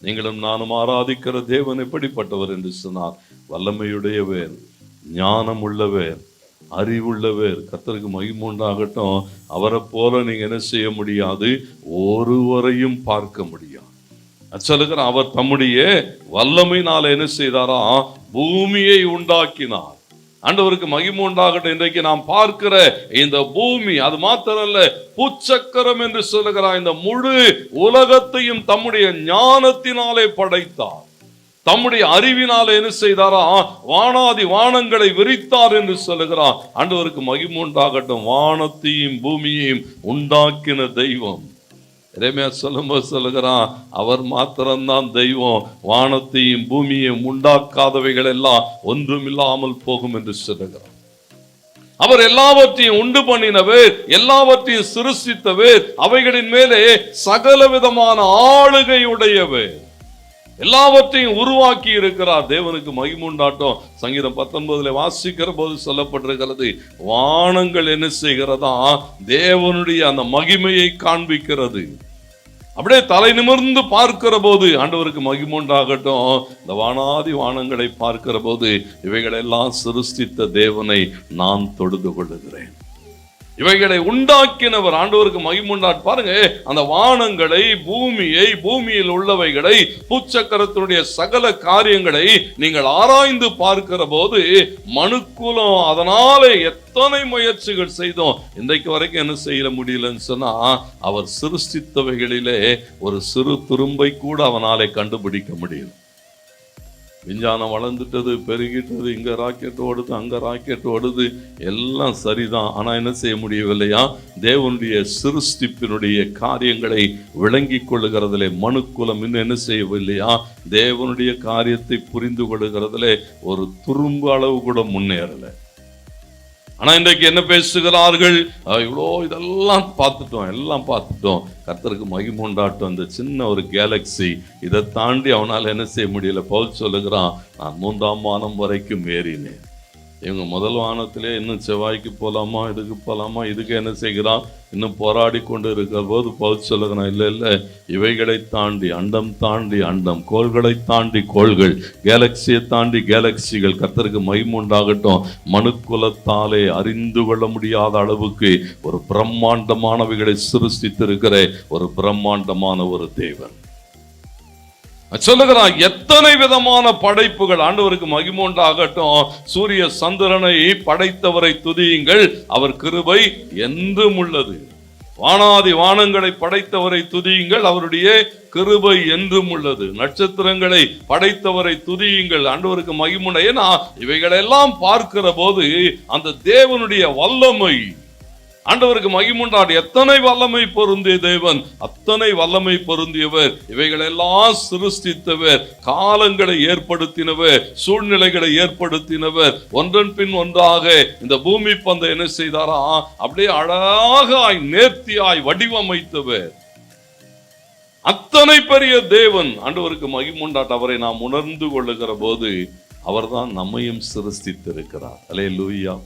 நீங்களும் நானும் ஆராதிக்கிற தேவன் எப்படிப்பட்டவர் என்று சொன்னார் வல்லமையுடையவர் ஞானம் உள்ளவர் அறிவுள்ளவர். கத்தருக்கு மகிமுண்டாகட்டும் அவரை போல நீங்க என்ன செய்ய முடியாது? ஒருவரையும் பார்க்க முடியாது. சொல்லுகிற அவர் தம்முடைய வல்லமையினால என்ன செய்தாரா? பூமியை உண்டாக்கினார். ஆண்டவருக்கு மகிமை உண்டாகட்டும். இன்றைக்கு நாம் பார்க்கிற இந்த பூமி அது மாத்திரல்ல பூச்சக்கரம் என்று சொல்லுகிறார். இந்த முழு உலகத்தையும் தம்முடைய ஞானத்தினாலே படைத்தார். தம்முடைய அறிவினால என்ன செய்தாரா? வானாதி வானங்களை விரித்தார் என்று சொல்லுகிறார். ஆண்டவருக்கு மகிமுண்டாகட்டும் வானத்தையும் பூமியையும் உண்டாக்கின தெய்வம். இறைமையா சொல்லும்போது சொல்லுகிறான் அவர் மாத்திரம்தான் தெய்வம். வானத்தையும் பூமியையும் உண்டாக்காதவைகள் எல்லாம் ஒன்றுமில்லாமல் போகும் என்று சொல்லுகிறார் அவர் எல்லாவற்றையும் உண்டு பண்ணினவர் எல்லாவற்றையும் சிருஷ்டித்தவர் அவைகளின் மேலே சகல விதமான ஆளுகையுடையவர். எல்லாவற்றையும் உருவாக்கி இருக்கிறார். தேவனுக்கு மகிமுண்டாட்டம். சங்கீதம் பத்தொன்பதுல வாசிக்கிற போது சொல்லப்பட்டிருக்கிறது வானங்கள் என்ன செய்கிறதா? தேவனுடைய அந்த மகிமையை காண்பிக்கிறது. அப்படியே தலை நிமிர்ந்து பார்க்கிற போது ஆண்டவருக்கு மகிமுண்டாகட்டும். இந்த வானாதி வானங்களை பார்க்கிற போது இவைகளெல்லாம் சிருஷ்டித்த தேவனை நான் தொழுது கொள்ளுகிறேன். இவைகளை உண்டாக்கினவர் ஆண்டவருக்கு மகிமுண்டாட் பாருங்க அந்த வானங்களை பூமியை பூமியில் உள்ளவைகளை பூச்சக்கரத்தினுடைய சகல காரியங்களை நீங்கள் ஆராய்ந்து பார்க்கிற போது மனுக்குலம் அதனாலே எத்தனை முயற்சிகள் செய்தோம். இன்றைக்கு வரைக்கும் என்ன செய்ய முடியலன்னு சொன்னா அவர் சிருஷ்டித்தவைகளிலே ஒரு சிறு துரும்பை கூட அவனாலே கண்டுபிடிக்க முடியும் விஞ்ஞானம் வளர்ந்துட்டது பெருகிட்டது இங்கே ராக்கெட் ஓடுது அங்கே ராக்கெட் ஓடுது எல்லாம் சரிதான். ஆனால் என்ன செய்ய முடியவில்லையா? தேவனுடைய சிருஷ்டிப்பினுடைய காரியங்களை விளங்கி கொள்ளுகிறதுல மனுக்குலம் இன்னும் என்ன செய்யவில்லையா? தேவனுடைய காரியத்தை புரிந்து கொள்ளுகிறதுல ஒரு துரும்பு அளவு கூட முன்னேறலை. ஆனா இன்றைக்கு என்ன பேசுகிறார்கள்? இவ்வளோ இதெல்லாம் பார்த்துட்டோம் எல்லாம் பார்த்துட்டோம். கர்த்தருக்கு மகிமை அந்த இந்த சின்ன ஒரு கேலக்ஸி இதை தாண்டி அவனால் என்ன செய்ய முடியல? பவுல் சொல்லுகிறான் நான் மூன்றாம் வானம் வரைக்கும் ஏறினேன். இவங்க முதல் வானத்திலே இன்னும் செவ்வாய்க்கு போகலாமா இதுக்கு போகலாமா இதுக்கு என்ன செய்கிறான்? இன்னும் போராடி கொண்டு இருக்கிற போது பவுல் சொல்லுகிறான் இல்லை இல்லை இவைகளை தாண்டி அண்டம் தாண்டி அண்டம் கோள்களை தாண்டி கோள்கள் கேலக்சியை தாண்டி கேலக்சிகள் கர்த்தருக்கு மகிமுண்டாகட்டும் மனுக்குலத்தாலே அறிந்து கொள்ள முடியாத அளவுக்கு ஒரு பிரம்மாண்டமானவைகளை சிருஷ்டித்திருக்கிற ஒரு பிரம்மாண்டமான ஒரு தேவன். சொல்லுகிறான் எத்தனை விதமான படைப்புகள் ஆண்டவருக்கு மகிமுண்டாகட்டும் சூரிய சந்திரனை படைத்தவரை துதியுங்கள் அவர் கிருபை என்றும் உள்ளது. வானாதி வானங்களை படைத்தவரை துதியுங்கள் அவருடைய கிருபை என்றும் உள்ளது. நட்சத்திரங்களை படைத்தவரை துதியுங்கள் ஆண்டவருக்கு மகிமுனை ஏன்னா இவைகளெல்லாம் பார்க்கிற போது அந்த தேவனுடைய வல்லமை ஆண்டவருக்கு மகிமுண்டாடு எத்தனை வல்லமை பொருந்திய தேவன்? அத்தனை வல்லமை பொருந்தியவர். இவைகளெல்லாம் சிருஷ்டித்தவர். காலங்களை ஏற்படுத்தினவர். சூழ்நிலைகளை ஏற்படுத்தினவர். ஒன்றன் பின் ஒன்றாக இந்த பூமி பந்தை என்ன செய்தாரா? அப்படியே அழகாய் நேர்த்தியாய் வடிவமைத்தவர். அத்தனை பெரிய தேவன் ஆண்டவருக்கு மகிமுண்டாட் அவரை நாம் உணர்ந்து கொள்ளுகிற போது அவர்தான் நம்மையும் சிருஷ்டித்திருக்கிறார். அலே லூயா